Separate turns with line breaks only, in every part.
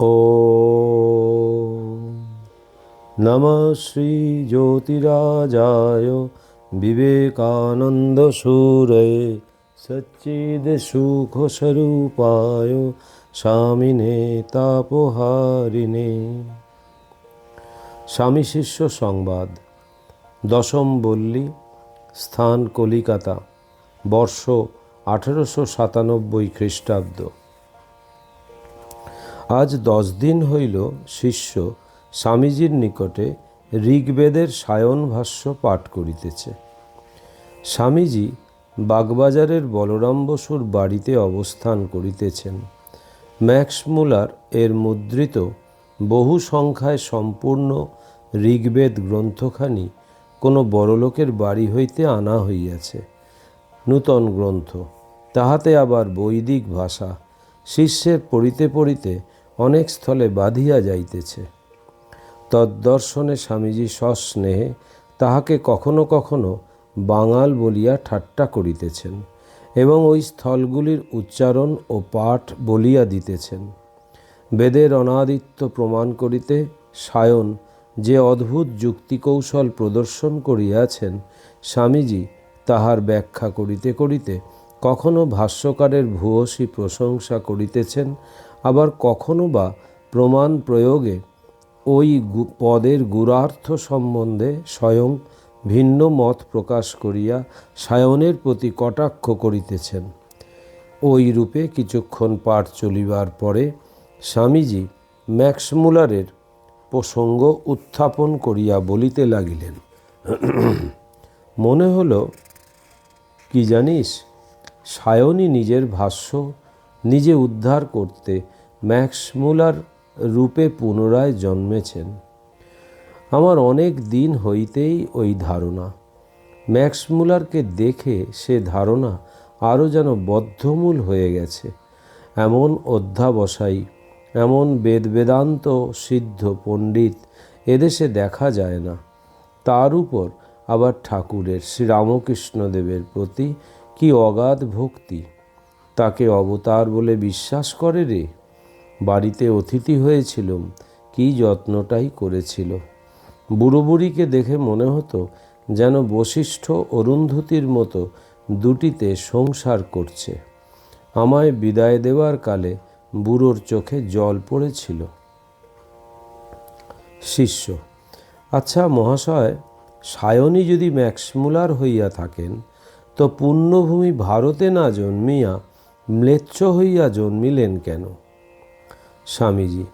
ও নম শ্রী জ্যোতিরাজায় বিবেকানন্দসূরে সচ্চিদসুখস্বরূপায় স্বামিনে তাপহারিণে স্বামী শিষ্য সংবাদ, দশম বল্লি, স্থান কলিকাতা, বর্ষ আঠেরোশো সাতানব্বই খ্রিস্টাব্দ। আজ দশ দিন হইল শিষ্য স্বামীজির নিকটে ঋগ্বেদের সায়ন ভাষ্য পাঠ করিতেছে। স্বামীজি বাগবাজারের বলরাম বসুর বাড়িতে অবস্থান করিতেছেন। ম্যাক্স মুলার এর মুদ্রিত বহু সংখ্যায় সম্পূর্ণ ঋগ্বেদ গ্রন্থখানি কোনো বড়লোকের বাড়ি হইতে আনা হইয়াছে। নূতন গ্রন্থ। তাহাতে আবার বৈদিক ভাষা। শিষ্যের পড়িতে পড়িতে অনেক স্থলে বাঁধিয়া যাইতেছে। তদ্দর্শনে স্বামীজি সস্নেহে তাহাকে কখনো কখনো বাঙাল বলিয়া ঠাট্টা করিতেছেন এবং ওই স্থলগুলির উচ্চারণ ও পাঠ বলিয়া দিতেছেন। বেদের অনাদিত্য প্রমাণ করিতে সায়ন যে অদ্ভুত যুক্তিকৌশল প্রদর্শন করিয়াছেন স্বামীজি, তাহার ব্যাখ্যা করিতে করিতে কখনো ভাষ্যকারের ভূয়সী প্রশংসা করিতেছেন আবার কখনো বা প্রমাণ প্রয়োগে ওই পদের গুরার্থ সম্বন্ধে স্বয়ং ভিন্ন মত প্রকাশ করিয়া সায়নের প্রতি কটাক্ষ করিতেছেন। ওই রূপে কিছুক্ষণ পাঠ চলিবার পরে স্বামীজি ম্যাক্সমুলারের প্রসঙ্গ উত্থাপন করিয়া বলিতে লাগিলেন, মনে হলো, কি জানিস, সায়নী নিজের ভাষ্য নিজে উদ্ধার করতে ম্যাক্সমুলার রূপে পুনরায় জন্মেছেন। আমার অনেক দিন হইতেই ওই ধারণা। ম্যাক্স মুলারকে দেখে সে ধারণা আরও যেন বদ্ধমূল হয়ে গেছে। এমন অধ্যাবসায়ী, এমন বেদ বেদান্ত সিদ্ধ পণ্ডিত এদেশে দেখা যায় না। তার উপর আবার ঠাকুরের শ্রীরামকৃষ্ণদেবের প্রতি কি অগাধ ভক্তি। তাকে অবতার বলে বিশ্বাস করে রে? বাড়িতে অতিথি হয়েছিলাম কি যত্নটাই করেছিল। বুড়ো বুড়িকে দেখে মনে হতো যেন বশিষ্ঠ অরুন্ধতির মতো দুটিতে সংসার করছে। আমায় বিদায় দেওয়ার কালে বুড়োর চোখে জল পড়েছিল। শিষ্য আচ্ছা মহাশয়, সায়নী যদি ম্যাক্সমুলার হইয়া থাকেন, তো পুণ্যভূমি ভারতে না জন্মিয়া ম্লেচ্ছ হইয়া জন্মিলেন কেন? স্বামীজি,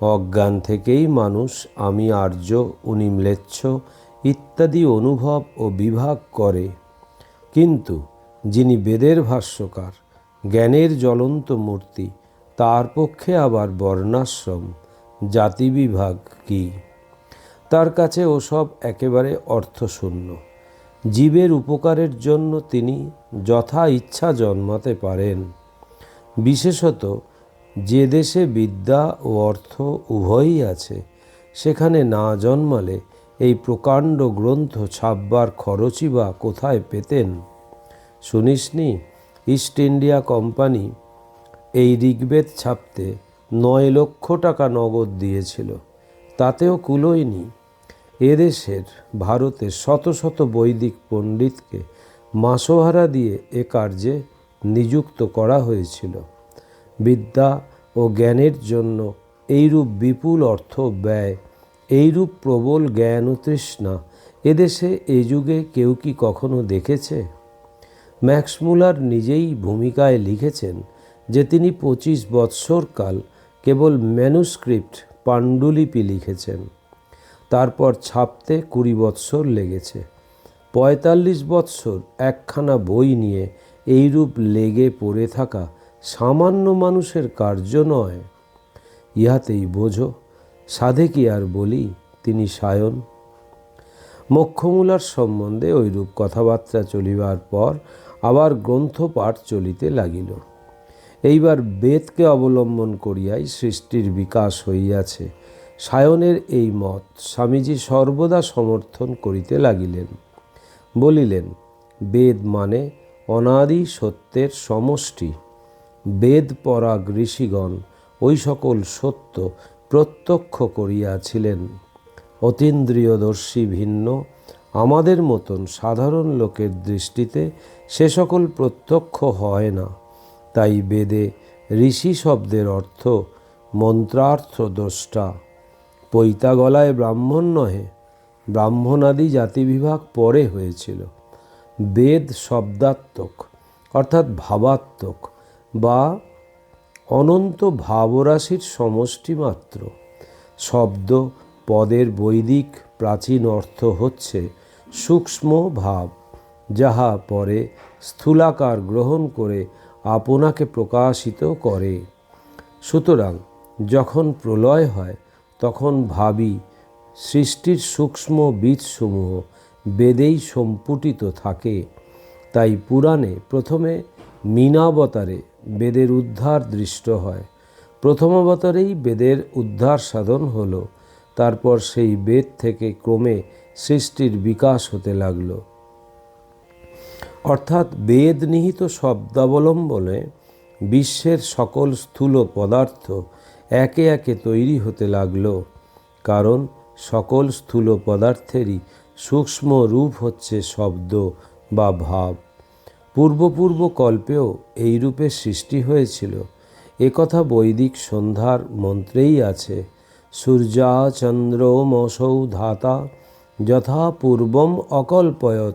অজ্ঞান থেকেই মানুষ আমি আর্য, উনি ম্লেচ্ছ, ইত্যাদি অনুভব ও বিভাগ করে। কিন্তু যিনি বেদের ভাষ্যকার, জ্ঞানের জ্বলন্ত মূর্তি, তার পক্ষে আবার বর্ণাশ্রম জাতিবিভাগ কি? তার কাছে ওসব একেবারে অর্থশূন্য। জীবের উপকারের জন্য তিনি যথা ইচ্ছা জন্মাতে পারেন। বিশেষত যে দেশে বিদ্যা ও অর্থ উভয়ই আছে, সেখানে না জন্মালে এই প্রকাণ্ড গ্রন্থ ছাপবার খরচই বা কোথায় পেতেন? শুনিসনি ইস্ট ইন্ডিয়া কোম্পানি এই ঋগ্বেদ ছাপতে নয় লক্ষ টাকা নগদ দিয়েছিল, তাতেও কুলোয়নি এদেশের ভারতে শত শত বৈদিক পণ্ডিতকে মাসোহারা দিয়ে এ কার্যে নিযুক্ত করা হয়েছিল। বিদ্যা ও জ্ঞানের জন্য এইরূপ বিপুল অর্থ ব্যয়, এইরূপ প্রবল জ্ঞান ও তৃষ্ণা এদেশে এ যুগে কেউ কি কখনো দেখেছে? ম্যাক্সমুলার নিজেই ভূমিকায় লিখেছেন যে তিনি পঁচিশ বৎসর কাল কেবল ম্যানুস্ক্রিপ্ট পাণ্ডুলিপি লিখেছেন। তারপর ছাপতে কুড়ি বৎসর লেগেছে। পঁয়তাল্লিশ বৎসর একখানা বই নিয়ে এইরূপ লেগে পড়ে থাকা সামান্য মানুষের কার্য নয়। ইহাতেই বোঝো, সাধে কি আর বলি তিনি সায়ন। মক্ষমূলার সম্বন্ধে ওইরূপ কথাবার্তা চলিবার পর আবার গ্রন্থপাঠ চলিতে লাগিল। এইবার বেদকে অবলম্বন করিয়াই সৃষ্টির বিকাশ হইয়াছে। সায়নের এই মত স্বামীজি সর্বদা সমর্থন করিতে লাগিলেন। বলিলেন, বেদ মানে অনাদি সত্যের সমষ্টি। বেদ পরাগ ঋষিগণ ওই সকল সত্য প্রত্যক্ষ করিয়াছিলেন। অতীন্দ্রিয়দর্শী ভিন্ন, আমাদের মতন সাধারণ লোকের দৃষ্টিতে সে সকল প্রত্যক্ষ হয় না। তাই বেদে ঋষি শব্দের অর্থ মন্ত্রার্থ দ্রষ্টা। পৈতা গলায় ব্রাহ্মণ নহে, ব্রাহ্মণাদি জাতিবিভাগ পরে হয়েছিল। বেদ শব্দাত্মক, অর্থাৎ ভাবাত্মক বা অনন্ত ভাবরাশির সমষ্টি মাত্র। শব্দ পদের বৈদিক প্রাচীন অর্থ হচ্ছে সূক্ষ্ম ভাব, যাহা পরে স্থূলাকার গ্রহণ করে আপনাকে প্রকাশিত করে। সুতরাং যখন প্রলয় হয়, তখন ভাবি সৃষ্টির সূক্ষ্ম বীজসমূহ বেদেই সম্পুটিত থাকে। তাই পুরাণে প্রথমে মীনাবতারে বেদের উদ্ধার দৃষ্ট হয়। প্রথম অবতারেই বেদের উদ্ধার সাধন হলো, তারপর সেই বেদ থেকে ক্রমে সৃষ্টির বিকাশ হতে লাগল। অর্থাৎ বেদ নিহিত শব্দাবলম্বনে বিশ্বের সকল স্থূল পদার্থ একে একে তৈরি হতে লাগল, কারণ সকল স্থূল পদার্থেরই সূক্ষ্ম রূপ হচ্ছে শব্দ বা ভাব। পূর্বপূর্ব কল্পেও এই রূপে সৃষ্টি হয়েছিল। একথা বৈদিক সন্ধ্যার মন্ত্রেই আছে, সূর্যা চন্দ্র মসৌ ধাতা যথা পূর্বম অকল্পয়ত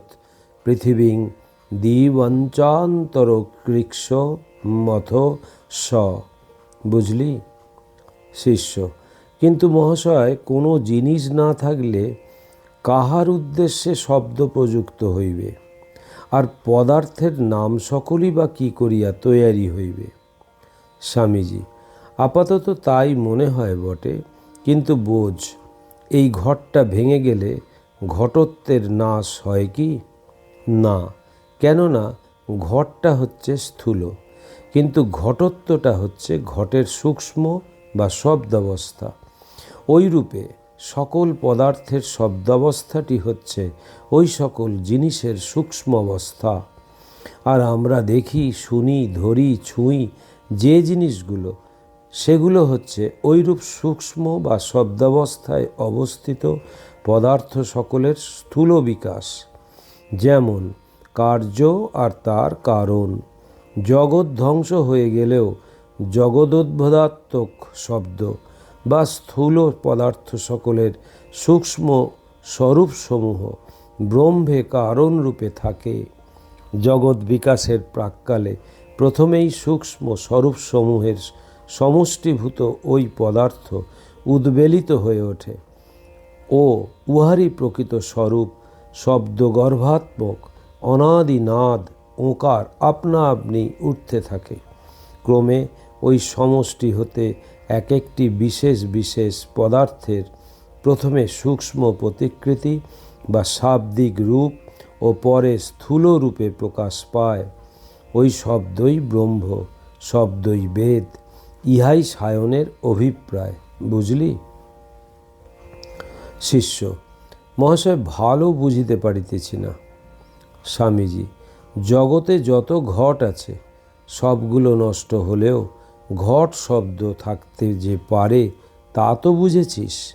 পৃথিবীং দিবঞ্চান্তরকৃক্ষ মথ স। বুঝলি? শিষ্য, কিন্তু মহাশয়, কোনো জিনিস না থাকলে কাহার উদ্দেশ্যে শব্দ প্রযুক্ত হইবে? আর পদার্থের নাম সকলই বা কী করিয়া তৈয়ারি হইবে? স্বামীজি, আপাতত তাই মনে হয় বটে, কিন্তু বোঝ, এই ঘরটা ভেঙে গেলে ঘটত্বের নাশ হয় কি? না, কেননা ঘটটা হচ্ছে স্থূল, কিন্তু ঘটত্বটা হচ্ছে ঘটের সূক্ষ্ম বা শব্দাবস্থা। ওই রূপে সকল পদার্থের শব্দাবস্থাটি হচ্ছে ওই সকল জিনিসের সূক্ষ্ম অবস্থা। আর আমরা দেখি, শুনি, ধরি, ছুঁই যে জিনিসগুলো, সেগুলো হচ্ছে ওইরূপ সূক্ষ্ম বা শব্দাবস্থায় অবস্থিত পদার্থ সকলের স্থূল বিকাশ, যেমন কার্য আর তার কারণ। জগৎ ধ্বংস হয়ে গেলেও জগদোদ্ভদাত্মক শব্দ বা স্থূল পদার্থ সকলের সূক্ষ্ম স্বরূপসমূহ ব্রহ্মে কারণ রূপে থাকে। জগৎ বিকাশের প্রাককালে প্রথমেই সূক্ষ্ম স্বরূপসমূহের সমষ্টিভূত ওই পদার্থ উদ্বেলিত হয়ে ওঠে ও উহারই প্রকৃত স্বরূপ শব্দগর্ভাত্মক অনাদিনাদ অনাদি নাদ ওঁকার আপনা আপনি উঠতে থাকে। ক্রমে ওই সমষ্টি হতে এক একটি বিশেষ বিশেষ পদার্থের প্রথমে সূক্ষ্ম প্রতিকৃতি বা শাব্দিক রূপ ও পরে স্থূল রূপে প্রকাশ পায়। ওই শব্দই ব্রহ্ম, শব্দই বেদ, ইহাই সায়নের অভিপ্রায়, বুঝলি? শিষ্য, মহাশয় ভালো বুঝিতে পারিতেছি না। স্বামীজি, জগতে যত ঘট আছে, সবগুলো নষ্ট হলেও ঘট শব্দ থাকতে যে পারে, তা তো বুঝেছিস।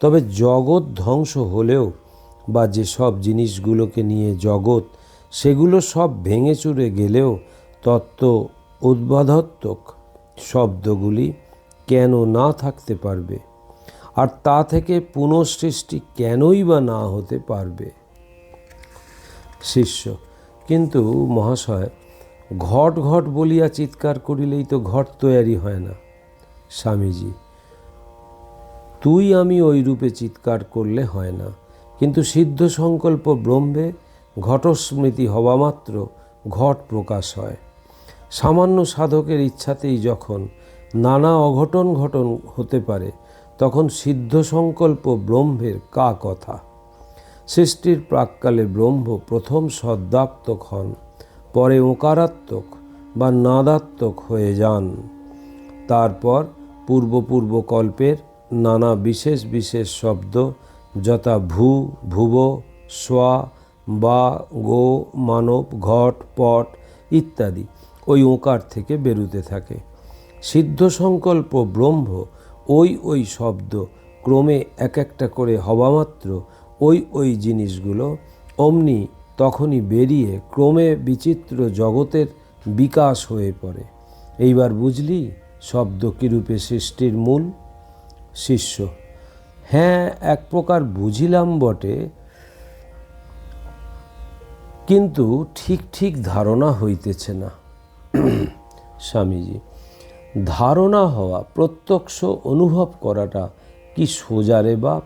তবে জগৎ ধ্বংস হলেও বা যেসব জিনিসগুলোকে নিয়ে জগৎ, সেগুলো সব ভেঙে চুরে গেলেও তত্ত্ব উদ্বাধাত্মক শব্দগুলি কেন না থাকতে পারবে? আর তা থেকে পুনঃসৃষ্টি কেনই বা না হতে পারবে? শিষ্য, কিন্তু মহাশয় ঘট ঘট বলিয়া চিৎকার করিলেই তো ঘট তৈয়ারি হয় না। স্বামীজি, তুই আমি ওই রূপে চিৎকার করলে হয় না। কিন্তু সিদ্ধ সংকল্প ব্রহ্মে ঘটস্মৃতি হওয়া মাত্র ঘট প্রকাশ হয়। সামান্য সাধকের ইচ্ছাতেই যখন নানা অঘটন ঘটন হতে পারে, তখন সিদ্ধ সংকল্প ব্রহ্মের কা কথা। সৃষ্টির প্রাককালে ব্রহ্ম প্রথম সদ্যাত্মক হন। পরে ওকারাত্মক বা নাদাত্মক হয়ে যান। তারপর পূর্বপূর্ব কল্পের নানা বিশেষ বিশেষ শব্দ যথা ভূ, ভুব, স্বা, বা, গো, মানব, ঘট, পট ইত্যাদি ওই ওকার থেকে বেরুতে থাকে। সিদ্ধ সংকল্প ব্রহ্ম ওই ওই শব্দ ক্রমে এক একটা করে হওয়ামাত্র ওই ওই জিনিসগুলো অমনি তখনই বেরিয়ে ক্রমে বিচিত্র জগতের বিকাশ হয়ে পড়ে। এইবার বুঝলি শব্দ কিরূপে সৃষ্টির মূল শিষ্য। হ্যাঁ এক প্রকার বুঝিলাম বটে, কিন্তু ঠিক ঠিক ধারণা হইতেছে না। স্বামীজি, ধারণা হওয়া, প্রত্যক্ষ অনুভব করাটা কি সোজা রে বাপ?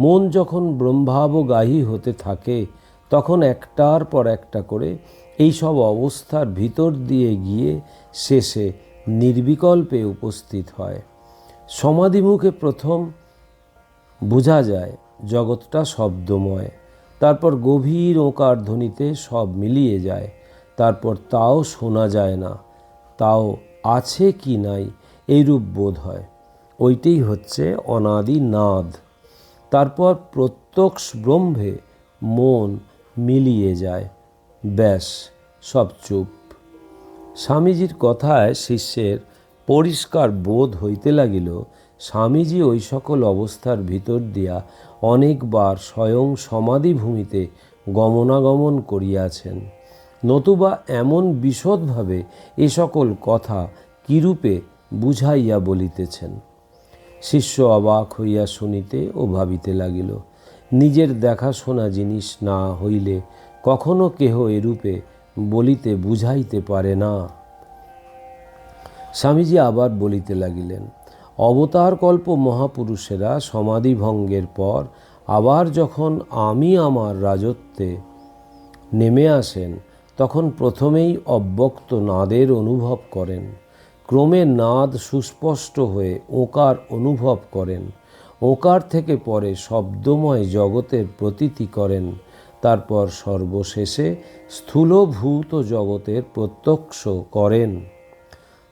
মন যখন ব্রহ্মাবগাহী হতে থাকে তখন একটার পর একটা করে এই সব অবস্থার ভিতর দিয়ে গিয়ে শেষে নির্বিকল্পে উপস্থিত হয়। সমাধিমুখে প্রথম বোঝা যায় জগৎটা শব্দময়, তারপর গভীর ওকার ধ্বনিতে সব মিলিয়ে যায়, তারপর তাও শোনা যায় না, তাও আছে কি নাই এইরূপ বোধ হয়। ওইটাই হচ্ছে অনাদি নাদ তারপর প্রত্যক্ষ ব্রহ্মে মন মিলিয়ে যায়। ব্যাস, সব চুপ। স্বামীজির কথায় শিষ্যের পরিষ্কার বোধ হইতে লাগিল, স্বামীজি ওই সকল অবস্থার ভিতর দিয়া অনেকবার স্বয়ং সমাধিভূমিতে গমনাগমন করিয়াছেন। নতুবা এমন বিশদভাবে এ সকল কথা কিরূপে বুঝাইয়া বলিতেছেন? শিষ্য অবাক হইয়া শুনিতে ও ভাবিতে লাগিল নিজের দেখাশোনা জিনিস না হইলে কখনো কেহ এরূপে বলিতে বুঝাইতে পারে না। স্বামীজি আবার বলিতে লাগিলেন, অবতার কল্প মহাপুরুষেরা সমাধি ভঙ্গের পর আবার যখন আমি আমার রাজত্বে নেমে আসেন, তখন প্রথমেই অব্যক্ত নাদের অনুভব করেন। ক্রমে নাদ সুস্পষ্ট হয়ে ওকার অনুভব করেন। ওকার থেকে পরে শব্দময় জগতের প্রতীতি করেন। তারপর সর্বশেষে স্থূলভূত জগতের প্রত্যক্ষ করেন।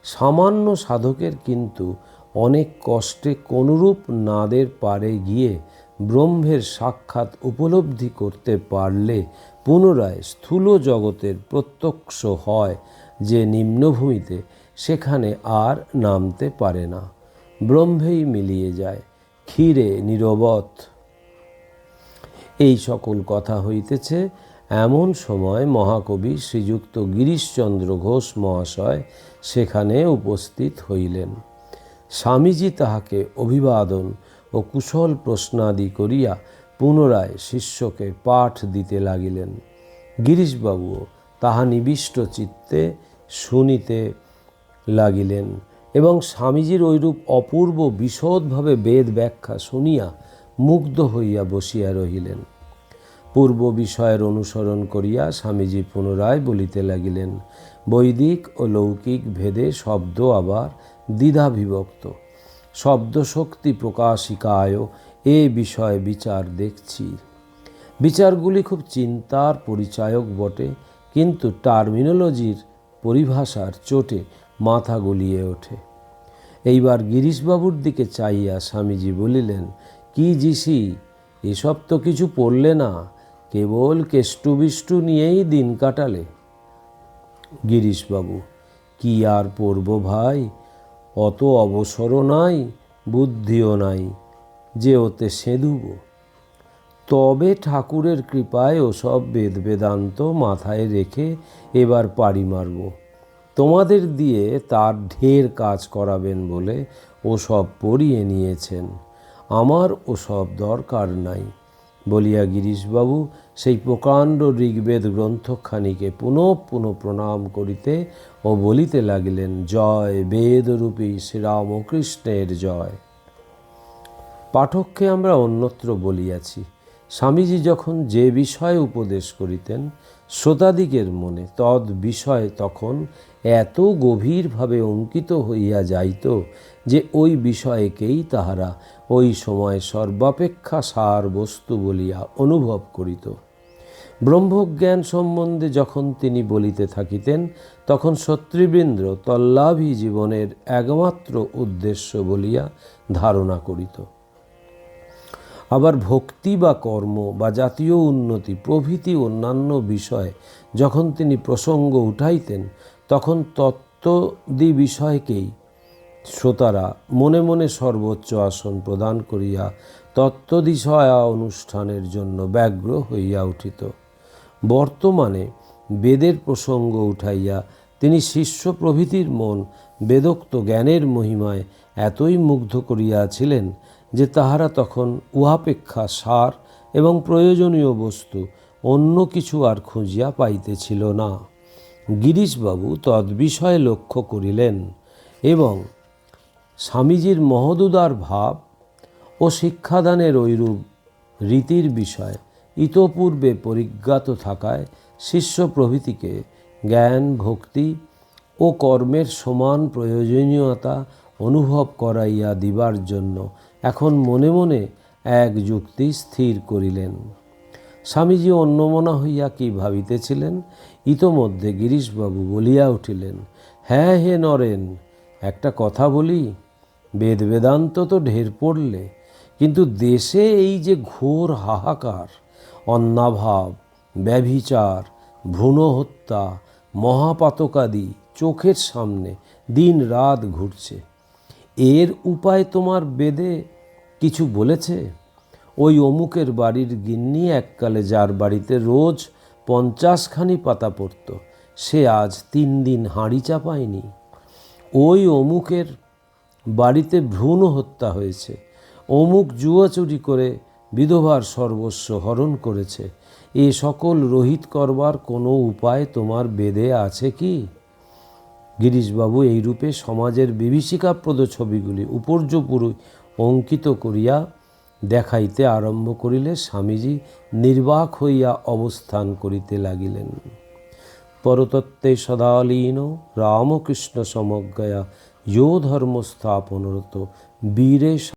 সামান্য সাধকের কিন্তু অনেক কষ্টে কোনরূপ নাদের পারে গিয়ে ব্রহ্মের সাক্ষাৎ উপলব্ধি করতে পারলে পুনরায় স্থূল জগতের প্রত্যক্ষ হয় যে নিম্নভূমিতে সেখানে আর নামতে পারে না। ব্রহ্মেই মিলিয়ে যায়। ক্ষীরে নিরবত এই সকল কথা হইতেছে, এমন সময় মহাকবি শ্রীযুক্ত গিরিশচন্দ্র ঘোষ মহাশয় সেখানে উপস্থিত হইলেন। স্বামীজি তাহাকে অভিবাদন ও কুশল প্রশ্নাদি করিয়া পুনরায় শিষ্যকে পাঠ দিতে লাগিলেন। গিরিশবাবুও তাহা নিবিষ্ট চিত্তে শুনিতে লাগিলেন। এবং স্বামীজির ঐরূপ অপূর্ব বিশদভাবে বেদ ব্যাখ্যা শুনিয়া মুগ্ধ হইয়া বসিয়া রহিলেন। পূর্ব বিষয়ের অনুসরণ করিয়া স্বামীজি পুনরায় বলিতে লাগিলেন, বৈদিক ও লৌকিক ভেদে শব্দ আবার দ্বিধা বিভক্ত শব্দশক্তি প্রকাশিকায় এ বিষয়ে বিচার দেখছি। বিচারগুলি খুব চিন্তার পরিচায়ক বটে, কিন্তু টার্মিনোলজির পরিভাষার চোটে মাথা গলিয়ে ওঠে। এইবার গিরিশবাবুর দিকে চাইয়া স্বামীজি বলিলেন, কি জিসি, এসব তো কিছু পড়লে না, কেবল কেষ্টবিষ্টু নিয়েই দিন কাটালে। গিরিশবাবু, কি আর পড়ব ভাই? অত অবসরও নাই, বুদ্ধিও নাই যে ওতে সেঁধুব তবে ঠাকুরের কৃপায় ওসব বেদ বেদান্ত মাথায় রেখে এবার পাড়ি মারব। তোমাদের দিয়ে তার ঢের কাজ করাবেন বলে ওসব পড়িয়ে নিয়েছেন। আমার ওসব দরকার নাই, বলিয়া গিরিশবাবু সেই প্রকাণ্ড ঋগ্বেদ গ্রন্থখানিকে পুনঃ পুনঃ প্রণাম করিতে ও বলিতে লাগিলেন, জয় বেদরূপী শ্রীরামকৃষ্ণের জয়। পাঠককে আমরা অন্যত্র বলিয়াছি। স্বামীজি যখন যে বিষয়ে উপদেশ করিতেন, শ্রোতাদিগের মনে তদ বিষয় তখন এত গভীরভাবে অঙ্কিত হইয়া যাইত যে ওই বিষয়কেই তাহারা ওই সময় সর্বাপেক্ষা সার বস্তু বলিয়া অনুভব করিত। ব্রহ্মজ্ঞান সম্বন্ধে যখন তিনি বলিতে থাকিতেন, তখন শত্রুবৃন্দ্র তল্লাভী জীবনের একমাত্র উদ্দেশ্য বলিয়া ধারণা করিত। আবার ভক্তি বা কর্ম বা জাতীয় উন্নতি, প্রভৃতি অন্যান্য বিষয় যখন তিনি প্রসঙ্গ উঠাইতেন, তখন তত্ত্বদি বিষয়কেই শ্রোতারা মনে মনে সর্বোচ্চ আসন প্রদান করিয়া তত্ত্বদিশয়া অনুষ্ঠানের জন্য ব্যগ্র হইয়া উঠিত। বর্তমানে বেদের প্রসঙ্গ উঠাইয়া তিনি শিষ্য প্রভৃতির মন বেদোক্ত জ্ঞানের মহিমায় এতই মুগ্ধ করিয়াছিলেন যে তাহারা তখন উহাপেক্ষা সার এবং প্রয়োজনীয় বস্তু অন্য কিছু আর খুঁজিয়া পাইতেছিল না। গিরিশবাবু তদ্বিষয়ে লক্ষ্য করিলেন এবং স্বামীজির মহদুদার ভাব ও শিক্ষাদানের ঐরূপ রীতির বিষয় ইতপূর্বে পরিজ্ঞাত থাকায় শিষ্য প্রভৃতিকে জ্ঞান, ভক্তি ও কর্মের সমান প্রয়োজনীয়তা অনুভব করাইয়া দিবার জন্য এখন মনে মনে এক যুক্তি স্থির করিলেন। স্বামীজি অন্যমনা হইয়া কি ভাবিতেছিলেন? ইতোমধ্যে গিরিশবাবু বলিয়া উঠিলেন হ্যাঁ হে নরেন, একটা কথা বলি। বেদ বেদান্ত তো ঢের পড়লে, কিন্তু দেশে এই যে ঘোর হাহাকার, অন্নাভাব, ব্যভিচার ভ্রূণ হত্যা মহাপাতকাদি চোখের সামনে দিন রাত ঘুরছে। এর উপায় তোমার বেদে কিছু বলেছে? ওই অমুকের বাড়ির গিন্নি এককালে যার বাড়িতে রোজ পঞ্চাশখানি পাতা পড়ত, সে আজ তিন দিন হাঁড়ি চাপায়নি। ওই অমুকের বাড়িতে ভ্রূণ হত্যা হয়েছে। অমুক জুয়া চুরি করে বিধবার সর্বস্ব হরণ করেছে। এ সকল রহিত করবার কোনো উপায় তোমার বেদে আছে কি? গিরিশবাবু এইরূপে সমাজের বিভীষিকাপ্রদ ছবিগুলি উপর্যপুরু অঙ্কিত করিয়া দেখাইতে আরম্ভ করিলে স্বামীজি নির্বাক হইয়া অবস্থান করিতে লাগিলেন। পরতত্ত্বে সদালীন রামকৃষ্ণ সমজ্ঞয়া ইয়ো ধর্ম স্থাপনরত বীরে